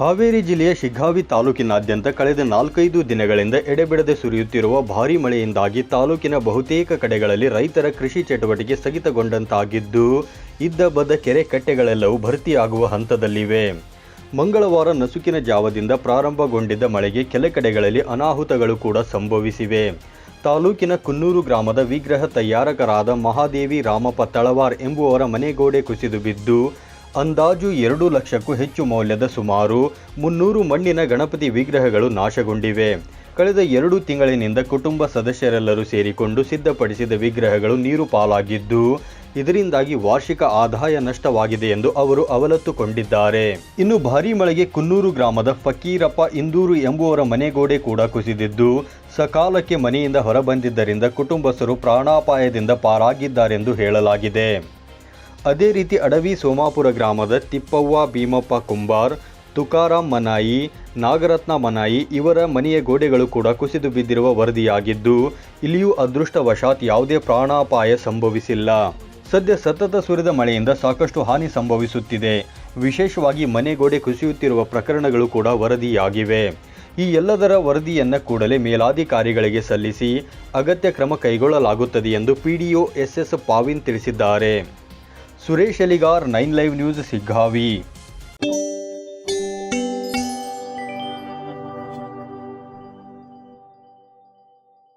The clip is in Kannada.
ಹಾವೇರಿ ಜಿಲ್ಲೆಯ ಶಿಗ್ಗಾವಿ ತಾಲೂಕಿನಾದ್ಯಂತ ಕಳೆದ ನಾಲ್ಕೈದು ದಿನಗಳಿಂದ ಎಡೆಬಿಡದೆ ಸುರಿಯುತ್ತಿರುವ ಭಾರಿ ಮಳೆಯಿಂದಾಗಿ ತಾಲೂಕಿನ ಬಹುತೇಕ ಕಡೆಗಳಲ್ಲಿ ರೈತರ ಕೃಷಿ ಚಟುವಟಿಕೆ ಸ್ಥಗಿತಗೊಂಡಂತಾಗಿದ್ದು, ಇದ್ದ ಬದ್ದ ಕೆರೆ ಕಟ್ಟೆಗಳೆಲ್ಲವೂ ಭರ್ತಿಯಾಗುವ ಹಂತದಲ್ಲಿವೆ. ಮಂಗಳವಾರ ನಸುಕಿನ ಜಾವದಿಂದ ಪ್ರಾರಂಭಗೊಂಡಿದ್ದ ಮಳೆಗೆ ಕೆಲ ಕಡೆಗಳಲ್ಲಿ ಅನಾಹುತಗಳು ಕೂಡ ಸಂಭವಿಸಿವೆ. ತಾಲೂಕಿನ ಕುನ್ನೂರು ಗ್ರಾಮದ ವಿಗ್ರಹ ತಯಾರಕರಾದ ಮಹಾದೇವಿ ರಾಮಪ್ಪ ತಳವಾರ್ ಎಂಬುವರ ಮನೆಗೋಡೆ ಕುಸಿದು ಬಿದ್ದು ಅಂದಾಜು ಎರಡು ಲಕ್ಷಕ್ಕೂ ಹೆಚ್ಚು ಮೌಲ್ಯದ ಸುಮಾರು ಮುನ್ನೂರು ಮಣ್ಣಿನ ಗಣಪತಿ ವಿಗ್ರಹಗಳು ನಾಶಗೊಂಡಿವೆ. ಕಳೆದ ಎರಡು ತಿಂಗಳಿನಿಂದ ಕುಟುಂಬ ಸದಸ್ಯರೆಲ್ಲರೂ ಸೇರಿಕೊಂಡು ಸಿದ್ಧಪಡಿಸಿದ ವಿಗ್ರಹಗಳು ನೀರು ಪಾಲಾಗಿದ್ದು, ಇದರಿಂದಾಗಿ ವಾರ್ಷಿಕ ಆದಾಯ ನಷ್ಟವಾಗಿದೆ ಎಂದು ಅವರು ಅವಲತ್ತುಕೊಂಡಿದ್ದಾರೆ. ಇನ್ನು ಭಾರೀ ಮಳೆಗೆ ಕುನ್ನೂರು ಗ್ರಾಮದ ಫಕೀರಪ್ಪ ಇಂದೂರು ಎಂಬುವರ ಮನೆಗೋಡೆ ಕೂಡ ಕುಸಿದಿದ್ದು, ಸಕಾಲಕ್ಕೆ ಮನೆಯಿಂದ ಹೊರಬಂದಿದ್ದರಿಂದ ಕುಟುಂಬಸ್ಥರು ಪ್ರಾಣಾಪಾಯದಿಂದ ಪಾರಾಗಿದ್ದಾರೆಂದು ಹೇಳಲಾಗಿದೆ. ಅದೇ ರೀತಿ ಅಡವಿ ಸೋಮಾಪುರ ಗ್ರಾಮದ ತಿಪ್ಪವ್ವ, ಭೀಮಪ್ಪ ಕುಂಬಾರ್ ತುಕಾರಾಮ್ ಮನಾಯಿ, ನಾಗರತ್ನ ಮನಾಯಿ ಇವರ ಮನೆಯ ಗೋಡೆಗಳು ಕೂಡ ಕುಸಿದು ಬಿದ್ದಿರುವ ವರದಿಯಾಗಿದ್ದು, ಇಲ್ಲಿಯೂ ಅದೃಷ್ಟವಶಾತ್ ಯಾವುದೇ ಪ್ರಾಣಾಪಾಯ ಸಂಭವಿಸಿಲ್ಲ. ಸದ್ಯ ಸತತ ಸುರಿದ ಮಳೆಯಿಂದ ಸಾಕಷ್ಟು ಹಾನಿ ಸಂಭವಿಸುತ್ತಿದೆ. ವಿಶೇಷವಾಗಿ ಮನೆ ಗೋಡೆ ಕುಸಿಯುತ್ತಿರುವ ಪ್ರಕರಣಗಳು ಕೂಡ ವರದಿಯಾಗಿವೆ. ಈ ಎಲ್ಲದರ ವರದಿಯನ್ನು ಕೂಡಲೇ ಮೇಲಾಧಿಕಾರಿಗಳಿಗೆ ಸಲ್ಲಿಸಿ ಅಗತ್ಯ ಕ್ರಮ ಕೈಗೊಳ್ಳಲಾಗುತ್ತದೆ ಎಂದು ಪಿಡಿಒ ಎಸ್ ಎಸ್ ಪಾವಿನ್ ತಿಳಿಸಿದ್ದಾರೆ. Suresh Eligar nine live news Siggavi